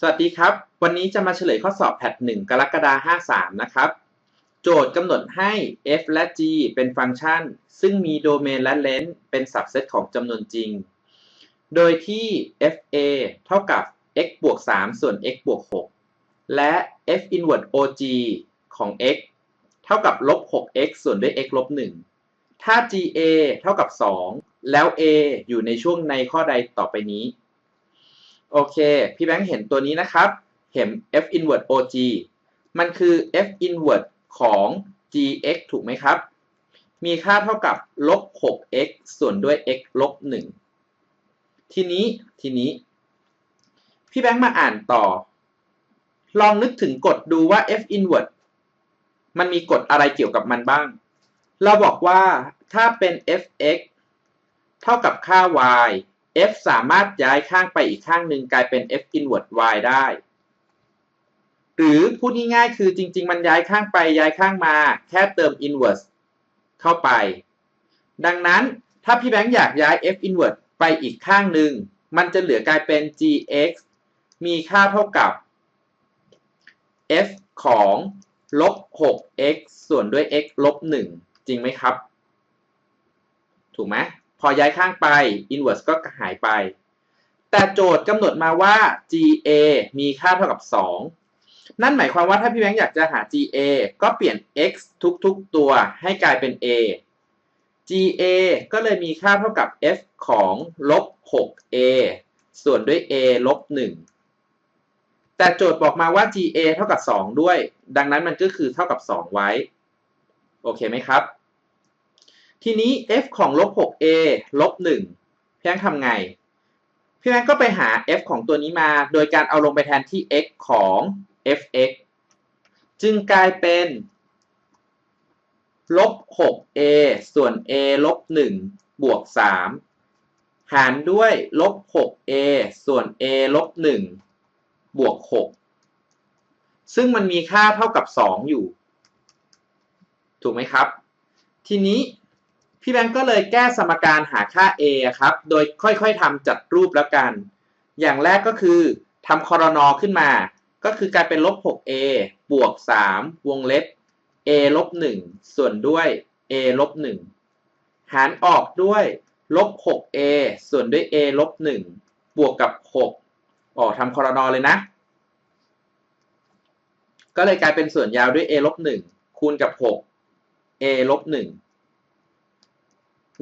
สวัสดีครับ วันนี้จะมาเฉลยข้อสอบแพท1กรกฎาคม53 นะครับ โจทย์กำหนดให้ f และ g เป็นฟังก์ชัน ซึ่งมีโดเมนและเลน h เป็นสับเซตของจำนวนจริง โดยที่ fa เท่ากับ x บวก 3 ส่วน x บวก 6 และ f inverse og ของ x เท่ากับลบ 6x ส่วนด้วย x ลบ 1 ถ้า ga เท่ากับ 2 แล้ว a อยู่ในช่วงในข้อใดต่อไปนี้ โอเค พี่แบงค์เห็นตัวนี้นะครับเห็น f inverse og มันคือ f inverse ของ gx ถูกไหมครับ มีค่าเท่ากับลบ 6x ส่วนด้วย x ลบ 1 ทีนี้ ทีนี้ พี่แบงค์มาอ่านต่อ ลองนึกถึงกฎดูว่า f inverse มันมีกฎอะไรเกี่ยวกับมันบ้าง เราบอกว่าถ้าเป็น fx เท่ากับค่า y f สามารถย้ายข้างไปอีกข้างหนึ่งกลายเป็น f inverse y ได้ หรือพูดง่ายๆคือจริง ๆ มันย้ายข้างไปย้ายข้างมา แค่เติม inverse เข้าไป ดังนั้นถ้าพี่แบงค์อยากย้าย f inverse ไปอีกข้างหนึ่ง มันจะเหลือกลายเป็น gx มีค่าเท่ากับ f ของลบ 6x ส่วนด้วย x ลบ 1 จริงไหมครับ ถูกไหม พอย้ายข้างไป inverse ก็หายไป แต่โจทย์กำหนดมาว่า ga มีค่าเท่ากับ 2 นั่นหมายความว่าถ้าพี่แบงค์อยากจะหา ga ก็เปลี่ยน x ทุกๆตัวให้กลายเป็น a ga ก็เลยมีค่าเท่ากับ f ของลบ 6a ส่วนด้วย a ลบ 1 แต่โจทย์บอกมาว่า ga เท่ากับ 2 ด้วย ดังนั้นมันก็คือเท่ากับ 2 ไว้ โอเคไหมครับ ทีนี้ f ของลบ 6a ลบ 1 พี่แบงค์ทำไง พี่แบงค์ก็ไปหา f ของตัวนี้มา โดยการเอาลงไปแทนที่ x ของ fx จึงกลายเป็นลบ 6a ส่วน a ลบ 1 บวก 3 หารด้วยลบ 6a ส่วน a ลบ 1 บวก 6 ซึ่งมันมีค่าเท่ากับ 2 อยู่ ถูกไหมครับ ทีนี้ พี่แบงก์ก็เลยแก้สมการหาค่า a ครับ โดยค่อยๆทำจัดรูปแล้วกัน อย่างแรกก็คือทำคอรนอขึ้นมา ก็คือกลายเป็นลบ 6a บวก 3 วงเล็บ a ลบ 1 ส่วนด้วย a ลบ 1 หารออกด้วยลบ 6a ส่วนด้วย a ลบ 1 บวกกับ 6 ออกทำคอรนอเลยนะ ก็เลยกลายเป็นส่วนยาวด้วย a ลบ 1 คูณกับ 6 a ลบ 1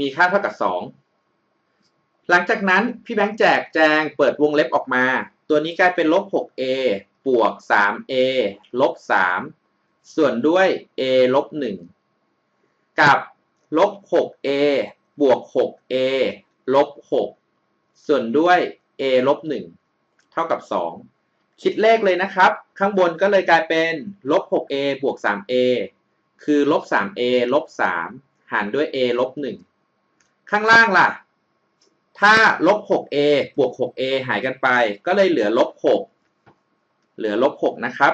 มีค่าเท่ากับ 2 หลังจากนั้นพี่แบงค์แจกแจงเปิดวงเล็บออกมา ตัวนี้กลายเป็นลบ 6a บวก 3a ลบ 3 ส่วนด้วย a ลบ 1 กับลบ 6a บวก 6a ลบ 6 ส่วนด้วย a ลบ 1 เท่ากับ 2 คิดเลขเลยนะครับ ข้างบนก็เลยกลายเป็นลบ 6a บวก 3a คือลบ 3a ลบ 3 หารด้วย a ลบ 1 ข้างล่างล่ะ ถ้าลบ 6a บวก 6a หายกันไป ก็เลยเหลือลบ 6 เหลือลบ 6 นะครับ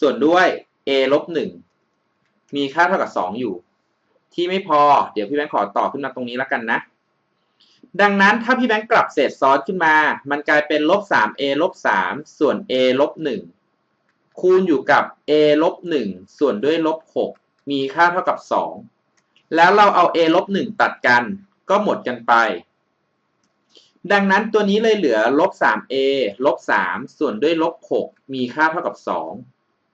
ส่วนด้วย a ลบ 1 มีค่าเท่ากับ 2 อยู่ ที่ไม่พอ เดี๋ยวพี่แบงค์ขอต่อขึ้นมาตรงนี้แล้วกันนะ ดังนั้นถ้าพี่แบงค์กลับเศษซ้อนขึ้นมา มันกลายเป็นลบ 3a ลบ 3 ส่วน a ลบ 1 คูณอยู่กับ a ลบ 1 ส่วนด้วยลบ 6 มีค่าเท่ากับ 2 แล้วเราเอา a ลบ1ตัดกัน ก็หมดกันไป ดังนั้นตัวนี้เลยเหลือลบ 3a ลบ 3 ส่วนด้วยลบ 6 มีค่าเท่ากับ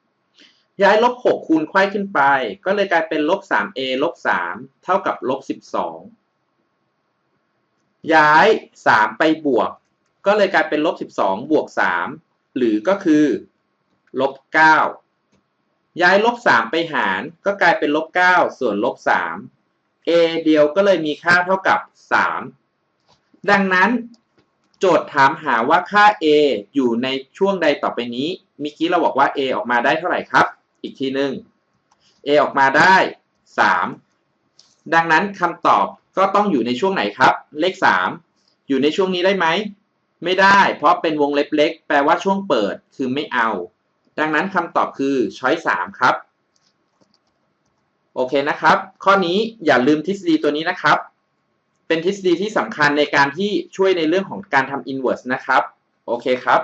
2 ย้ายลบ 6 คูณไขว้ขึ้นไป ก็เลยกลายเป็นลบ 3a ลบ 3 เท่ากับลบ 12 ย้าย 3 ไปบวก ก็เลยกลายเป็นลบ 12 บวก 3 หรือก็คือลบ 9 ย้ายลบ3ไปหารก็กลายเป็นลบ9ส่วนลบ3 a เดียวก็เลยมีค่าเท่ากับ 3 ดังนั้น โจทย์ถามหาว่าค่า a อยู่ในช่วงใดต่อไปนี้เมื่อกี้เราบอกว่า a ออกมาได้เท่าไหร่ครับ อีกทีหนึ่ง a ออกมาได้ 3 ดังนั้นคำตอบก็ต้องอยู่ในช่วงไหนครับ เลข 3 อยู่ในช่วงนี้ได้ไหม ไม่ได้ เพราะเป็นวงเล็บเล็ก แปลว่าช่วงเปิดคือไม่เอา ดังนั้นคำตอบคือช้อย3ครับ โอเคนะครับ ข้อนี้อย่าลืมทฤษฎีตัวนี้นะครับ เป็นทฤษฎีที่สำคัญในการที่ช่วยในเรื่องของการทำ inverse นะครับ โอเคครับ